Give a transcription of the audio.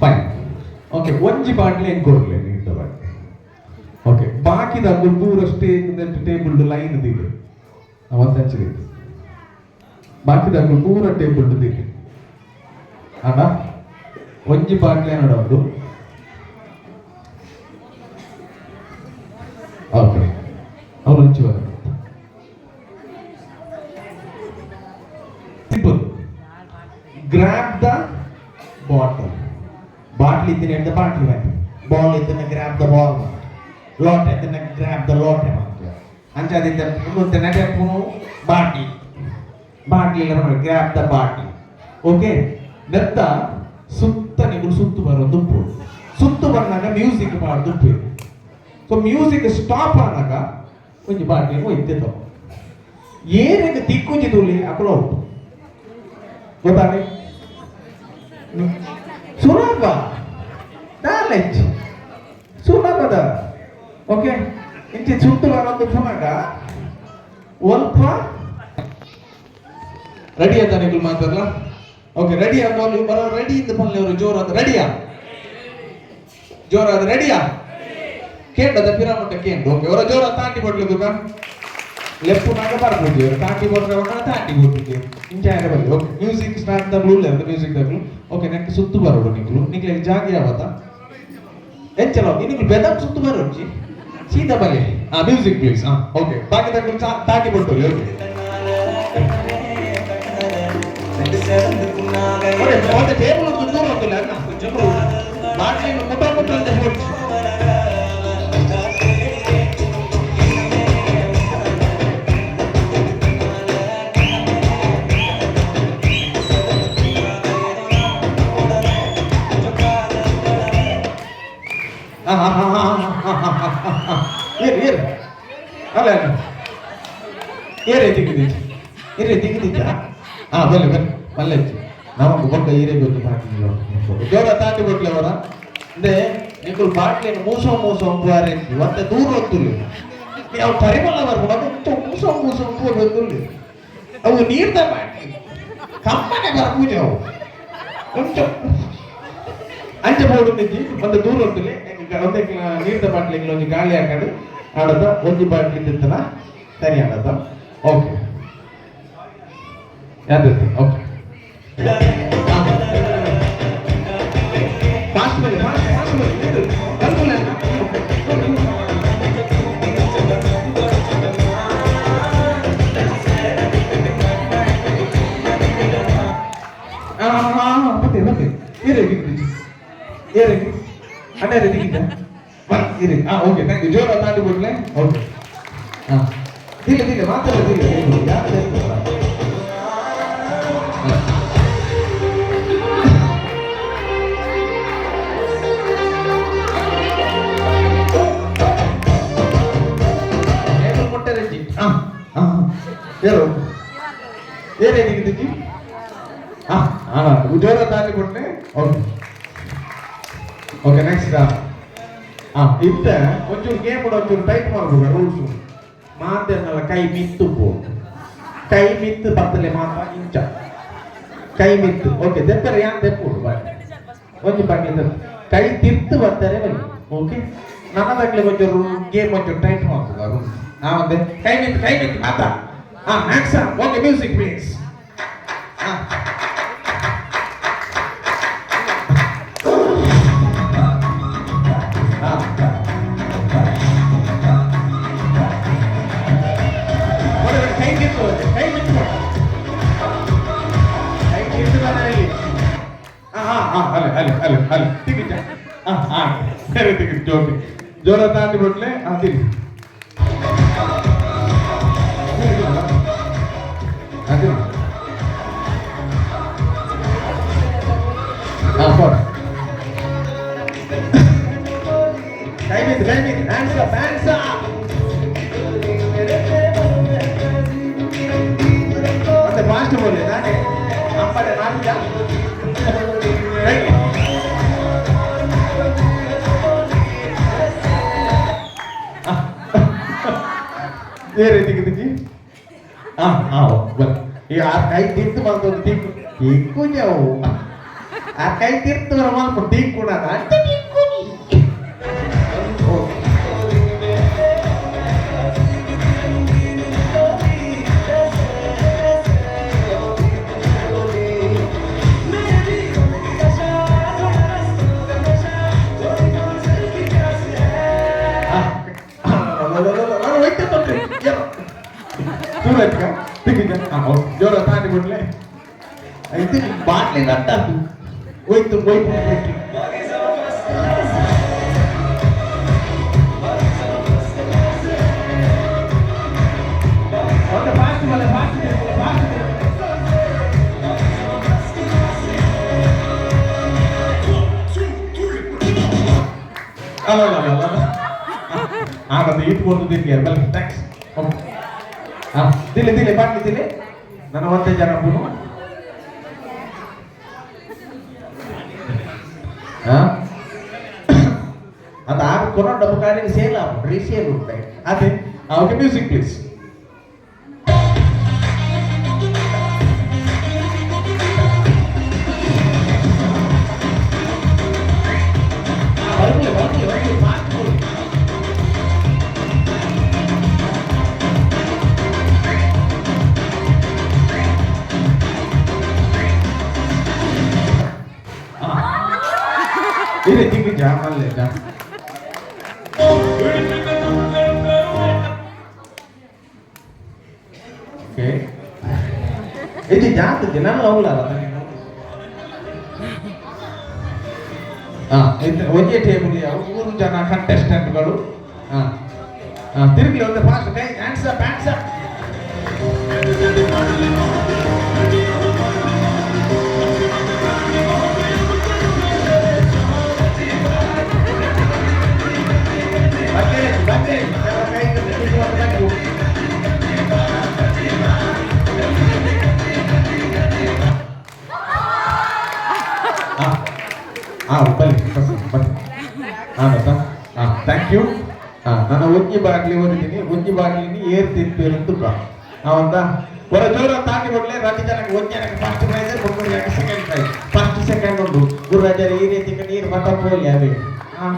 Fine okay ಒಂಜಿ bottle ಏನು ಕೊಡ್ಲೆ ನೀಟ bottle okay ಬಾಕಿದ ಪೂರ ಸ್ಟೇಜ್ ಟೇಬಲ್ ಲೈನ್ ದಿಗೆ ಅವತ್ತಂಚಲಿ ಬಾಕಿದ ಪೂರ ಟೇಬಲ್ ದಿಗೆ ಅಣ್ಣ ಒಂಜಿ ಬಾಟ್ಲಿ ಅನ್ನೋದು ಓಕೆ ಅವ್ರು ಒಂಚಿ ಬರ simple grab the bottle bottle ಇದ್ದೀನಿ ಬಾಟ್ಲ್ ಮ್ಯಾಟ್ ಬಾಲ್ ಇದ್ದನ್ನ ಗ್ರಾಬ್ ದ ಬಾಲ್ ಲೋಟೆ ಇದ್ದನ್ನ ಗ್ರಾಬ್ ದ ಲೋಟೆ ಮಾಡ್ತೀವಿ ಅಂಚಾದಿಂದ ಮುಂದೆ ನಡೆಯಪ್ಪನು ಬಾಟಿ ಬಾಟ್ಲಿ ಇಲ್ಲ ನೋಡಿ ಗ್ರಾಬ್ ದ ಬಾಟಿ ಓಕೆ ನೆತ್ತ ಸುತ್ತ ನೀವು ಸುತ್ತು ಬರೋ ದುಪ್ಪು ಸುತ್ತು ಬಂದಾಗ ಮ್ಯೂಸಿಕ್ ಮಾಡೋ ದುಪ್ಪು ಸೊ ಮ್ಯೂಸಿಕ್ ಸ್ಟಾಪ್ ಆದಾಗ ಒಂಜಿ ಬಾಟ್ಲಿ ಒಯ್ತೆ ತಗೋ ಏನಿಗೆ ತಿಕ್ಕುಂಜಿ ತುಳಿ ಅಕ್ಕಳು ಗೊತ್ತಾಗಿ ಸುಲಭ ನಾಲೆಜ್ ಸುಲಭದ ಓಕೆ ಇಂಚೆ ಸುಟ್ಟು ಬರೋದು ಸಮಗ. ಒಲ್ಪ. ರೆಡಿ ಅಂತ ನೀವು ಮಾತಾಡಲ್ಲ ಓಕೆ ರೆಡಿ ಅನ್ನೋರು ಬರೋ ರೆಡಿ ಇದ್ದ ಮೇಲೆ ಅವರು ಜೋರಾದ ರೆಡಿಯಾ ಜೋರಾದ ರೆಡಿಯಾ ಕೇಂದ್ರದ ಪಿರಾಮಟ್ಟ ಕೇಂದ್ರ ಓಕೆ ಅವರ ಜೋರ ತಾಂಡಿ ಬಡ್ಲುದುಕ ಲೆಫ್ಟ್ ನಾಗ ಬರ್ಬೋದು ಇವರು ಬರ್ತಾವಾಗ ತಾಟಿ ತಾಂಡಿ ಬಡ್ಲಿಕ್ಕೆ ಇಂಚಾಯ ಬರಲಿ ಓಕೆ ಮ್ಯೂಸಿಕ್ ಸ್ಟಾರ್ಟ್ ತಗ್ಲು ಇಲ್ಲ ಮ್ಯೂಸಿಕ್ ತಗ್ಲು ಓಕೆ ನೆಕ್ ಸುತ್ತು ಬರೋಡು ನಿಕ್ಲು ನಿಕ್ಲೆ ಜಾಗ ಯಾವತ್ತ ಎಂಚಲ ನಿನ್ಗೆ ಬೆದಕ್ ಸುತ್ತು ಬರೋಡ್ಜಿ ಸೀದಾ ಬಲೆ ಆ ಮ್ಯೂಸಿಕ್ ಪ್ಲೀಸ್ ಹಾ ಓಕೆ ಬಾಕಿ ತಗ್ಲು ತಾಟಿ ಬಡ್ಡು ಓಕೆ ಟೇಬಲ್ ಒಂದು ದೂರ ಅಂತ ಹೇಳಿ ಏರ್ ಏರ್ ಅಲ್ಲ. ಅಲ್ಲ ಏರೇ ತೆಗೆದಿ ಏರೇ ತೆಗೆದಿದ್ದ ಹಾ ಬಲ್ಲಿ ಬಲ್ಲೆ ಮಲ್ಲೆ ನಮಗೆ ಗೊತ್ತ ಏರೇ ಗೊತ್ತು ಬಾಟ್ಲಿ ಜೋಗ ತಾಟಿ ಬಟ್ಲೆ ಅವರ. ಅಂದ್ರೆ ನೀವು ಬಾಟ್ಲಿ ಮೂಸ ಮೂಸ ಅಂಬಾರೆ ಮತ್ತೆ ದೂರ ಹೊತ್ತುಲಿ ಅವು ಪರಿಮಳ ಬರ್ಬೋದು ಮೂಸ ಮೂಸ ಅಂಬ ಬಂದುಲ್ಲಿ ಅವು ನೀರ್ದ ಬಾಟ್ಲಿ. ಕಮ್ಮನೆ ಬರ್ಪೂಜೆ ಅವು. ಕೊಂಚ ಅಂಚೆ ಬೋರ್ಡ್ ಒಂದು ದೂರ ಹೊತ್ತುಲಿ ಒಂದೇ ನೀರ್ದ ಬಾಟ್ಲಿಗೆ ಒಂದು ಗಾಳಿ ಹಾಕೊಂಡು ಆಡದ ಒಂದು ಬಾಟ್ಲಿ ತಿಂತನ ಸರಿ ಆಡದ ಓಕೆ ಯಾವ್ದು ಓಕೆ ಫಾಸ್ಟ್ ಬನ್ನಿ ಫಾಸ್ಟ್ ಫಾಸ್ಟ್ ಬನ್ನಿ ಇದು ಕಲ್ಪುಲ್ಲ அண்ணா இருக்கீங்க இரு. ஆ ஓகே தேங்க்யூ ஜோரா தாண்டி போடுங்களேன் ஓகே ஆ. தீல தீல மாத்திர தீல யார் ஏன் நீங்க ஆ ஆ ஜோரா தாண்டி போடுறேன் ஓகே ಓಕೆ ನೆಕ್ಸ್ಟ್ ಹಾ ಇತ್ತ ಒಂಚೂರು ಗೇಮ್ ಕೂಡ ಒಂಚೂರು ಟೈಟ್ ಮಾಡ್ಬೇಕು ರೂಲ್ಸು ಮಾತೇನಲ್ಲ ಕೈ ಮಿತ್ತು ಕೈ ಮಿತ್ತು ಬರ್ತಲೆ ಮಾತ ಇಂಚ. ಕೈ ಮಿತ್ತು. ಓಕೆ ದೆಪ್ಪರೆ, ಯಾನ್ ದೆಪ್ಪುಡು? ಬಾಯ್. ಒಂಜಿ ಪಾಟಿ ಕೈ ತಿರ್ತು ಬರ್ತಾರೆ ಬನ್ನಿ. ಓಕೆ ನನ್ನದಾಗ್ಲಿ ಒಂಚೂರು ಗೇಮ್ ಒಂಚೂರು ಟೈಟ್ ಮಾಡ್ತದ ರೂಲ್ಸ್ ನಾ ಒಂದೇ ಕೈ ಮಿತ್ತು ಕೈ ಮಿತ್ತು ಮಾತಾ ಹಾ ಮ್ಯಾಕ್ಸಮ್ ಓಕೆ ಮ್ಯೂಸಿಕ್ ಪ್ಲೀಸ್ ಹಾ ಹಾ ಹಾ ಅಲೆ ಅಲೆ ಅಲೆ ಅಲೆ ತಿಗಿತ ಹಾ ಹಾ ಸರಿ ತಿಗಿತ್ ಜೋರಿ ಜೋರ ತಾಂಡಿ ಬಿಟ್ಲೆ ಹಾ ತಿಗಿ ಅದೇ ಹಾ ಫೋರ್ ಕೈ ಬಿದ್ದು ಕೈ ಬಿದ್ದು ಹ್ಯಾಂಡ್ಸ್ ಅಪ್ ಹ್ಯಾಂಡ್ಸ್ ಅಪ್ ಮತ್ತೆ ಫಾಸ್ಟ್ ಬೋಲೆ ನಾನೇ ಅಪ್ಪಡೆ ಮಾಡಿದ್ದ ಏ ರೀತಿ ತಿಕ್ಕಿ ಹಾ ಹಾ ಬರ್ ಈ ಆ ಕೈ ತಿಂತು ಬಂದು ತಿಕ್ಕು. ತಿಕ್ಕು ನೀವು ಆ ಕೈ ತೀರ್ತು ಸ್ವಲ್ಪ ಟೀ ಕೂಡ ಅಷ್ಟೇ tiene un baile en la tapa. Wait, wait, wait. ¿Qué es ¿Qué es ¿Qué es ¿Qué es ¿Qué es ¿Qué es ¿Qué es ¿Qué es ¿Qué es ¿Qué es corona ಡಬ್ಬು ಕಾರ್ಯ sale ಆಗ resale ಉಂಟೆ ಅದೇ okay music please ini tinggi jamal ya Ini jatuh jangan lau lah katanya. ಹಾ ಒಂದೇ table ಮೂರು ಜನ ಕಂಟೆಸ್ಟೆಂಟ್ಗಳು ಹಾ ಹಾ ತಿರುಗಿ ಒಂದು ಫಾಸ್ಟ್ ಕೈ ಹ್ಯಾಂಡ್ಸ್ ಅಪ್ ಹ್ಯಾಂಡ್ಸ್ ಅಪ್ ಹಾಂ ಬನ್ನಿ ಬನ್ನಿ ಹಾಂ ಬಸ ಹಾಂ ಥ್ಯಾಂಕ್ ಯು ಹಾಂ ನಾನು ಉಜ್ಜಿ ಬಾಗಿಲಿ ಓದಿದ್ದೀನಿ ಉಜ್ಜಿ ಬಾಗಿಲಿನ ಏರ್ತಿರ್ತೀರಿ ಅಂತ ಅವಂದ ಹೊರ ಜೋರ ತಾಕಿ ಕೊಡ್ಲೇ ರಾಜ್ಯ ಜನಕ್ಕೆ ಒಂದ್ಯಾನಕ್ಕೆ ಫಸ್ಟ್ ಪ್ರೈಸ್ ಮುಂದೆ ಸೆಕೆಂಡ್ ಪ್ರೈಸ್ ಫಸ್ಟ್ ಸೆಕೆಂಡ್ ಉಂಟು. ಗುರುರಾಜರು ಈ ರೀತಿ ನೀರು ಮತ ಪೋಲಿ ಅದೇ ಹಾಂ